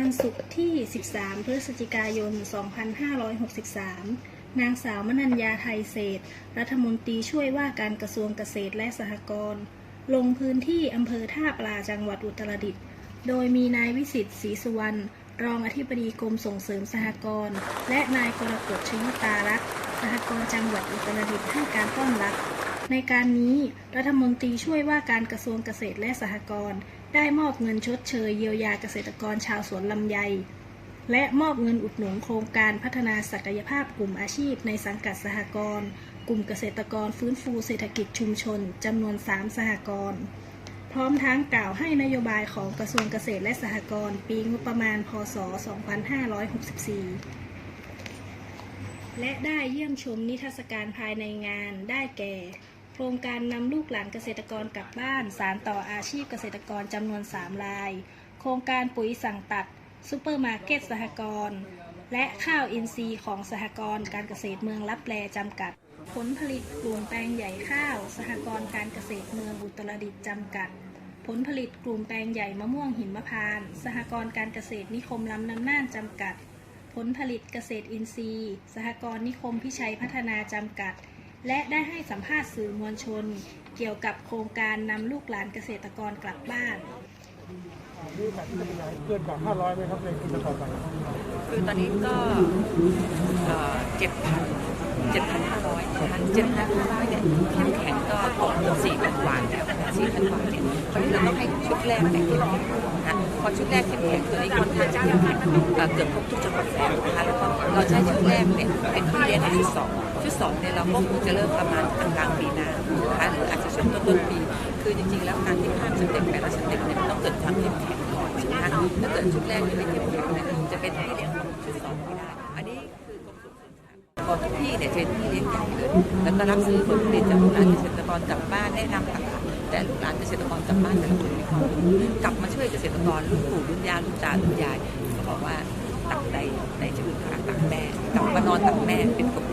วันศุกร์ที่ 13 พฤศจิกายน 2563 นางสาวมนัญญาไทยเศษ รัฐมนตรีช่วยว่าการกระทรวงเกษตรและสหกรณ์ ลงพื้นที่อำเภอท่าปลาจังหวัดอุตรดิตถ์ โดยมีนายวิสิตศรีสุวรรณ รองอธิบดีกรมส่งเสริมสหกรณ์ และนายกรกฎชยุตารักษ์ สหกรณ์จังหวัดอุตรดิตถ์ให้การต้อนรับ ในการนี้รัฐมนตรีช่วยว่าการกระทรวงเกษตรและสหกรณ์ได้มอบเงินชดเชยเยียวยาเกษตรกรชาวสวนลำไย และมอบเงินอุดหนุนโครงการพัฒนาศักยภาพกลุ่มอาชีพในสังกัดสหกรณ์กลุ่มเกษตรกรฟื้นฟูเศรษฐกิจชุมชนจำนวน 3 สหกรณ์พร้อมทั้งกล่าวให้นโยบายของกระทรวงเกษตรและสหกรณ์ปีงบประมาณ พศ 2564 และได้เยี่ยมชมนิทรรศการภายในงานได้แก่ โครงการนำลูกหลานเกษตรกรกลับบ้าน สารต่ออาชีพเกษตรกรจำนวน 3 ราย โครงการปุ๋ยสั่งตัดซูเปอร์มาร์เก็ตสหกรณ์และข้าวอินทรีย์ของสหกรณ์การเกษตรเมืองลับแลจำกัด ผลผลิตกลุ่มแปลงใหญ่ข้าว สหกรณ์การเกษตรเมืองอุตรดิตถ์จำกัด ผลผลิตกลุ่มแปลงใหญ่มะม่วงหิมพานต์สหกรณ์การเกษตรนิคมลำน้ำน่านจำกัด ผลผลิตเกษตรอินทรีย์ สหกรณ์นิคมพิชัยพัฒนาจำกัด และได้ให้สัมภาษณ์สื่อมวลชน เกี่ยวกับโครงการนำลูกหลานเกษตรกรกลับบ้านนี่แบบจะเป็นยังไงเกินกว่า500ไหมครับในคุณจะต่อไปคือตอนนี้ก็เจ็ดพันเจ็ดพันห้าร้อยนะคะเจ็ดพันห้าร้อยเนี่ยเข้มแข็งก็ตกสี่พันกว่าแล้วสี่พันกว่าเนี่ยตอนนี้เราต้องให้ชุดแรกเนี่ยเข้มแข็งนะพอชุดแรกเข้มแข็งตัวนี้ค่อนข้างจะเข้มแข็งเอ่อเกือบครบทุกจังหวัดแล้วนะคะแล้วก็เราใช้ชุดแรกเนี่ยเป็นที่เรียนในชุดสอง ชุดสองเนี่ยเราก็คงจะเริ่มประมาณกลางกลางปีหน้านะคะหรืออาจจะช่วงต้นต้นปี คือจริงๆ แล้วการที่ข้ามสเต็ปแต่ละสเต็ปเนี่ยต้องเกิดความเข้มแข็งก่อนใช่ไหมคะถ้าเกิดชุดแรกยังไม่เข้มแข็งเนี่ยจะเป็นที่เรียนของชุดสองไม่ได้ อันนี้คือกรมส่งเสริมสหกรณ์บอกทุกที่เนี่ยเป็นที่เลี้ยงใหญ่เลยแล้วก็รับซื้อผลผลิตจากลูกหลานเกษตรกรกลับบ้านแนะนำต่างๆแต่ลูกหลานเกษตรกรกลับบ้านแต่ละคนมีความรู้กลับมาช่วยเกษตรกรรุ่นปู่รุ่นย่ารุ่นตารุ่นยายเขาบอกว่าตักใดในชื่อขาตักแม่กลับมานอนตักแม่เป็นขอบ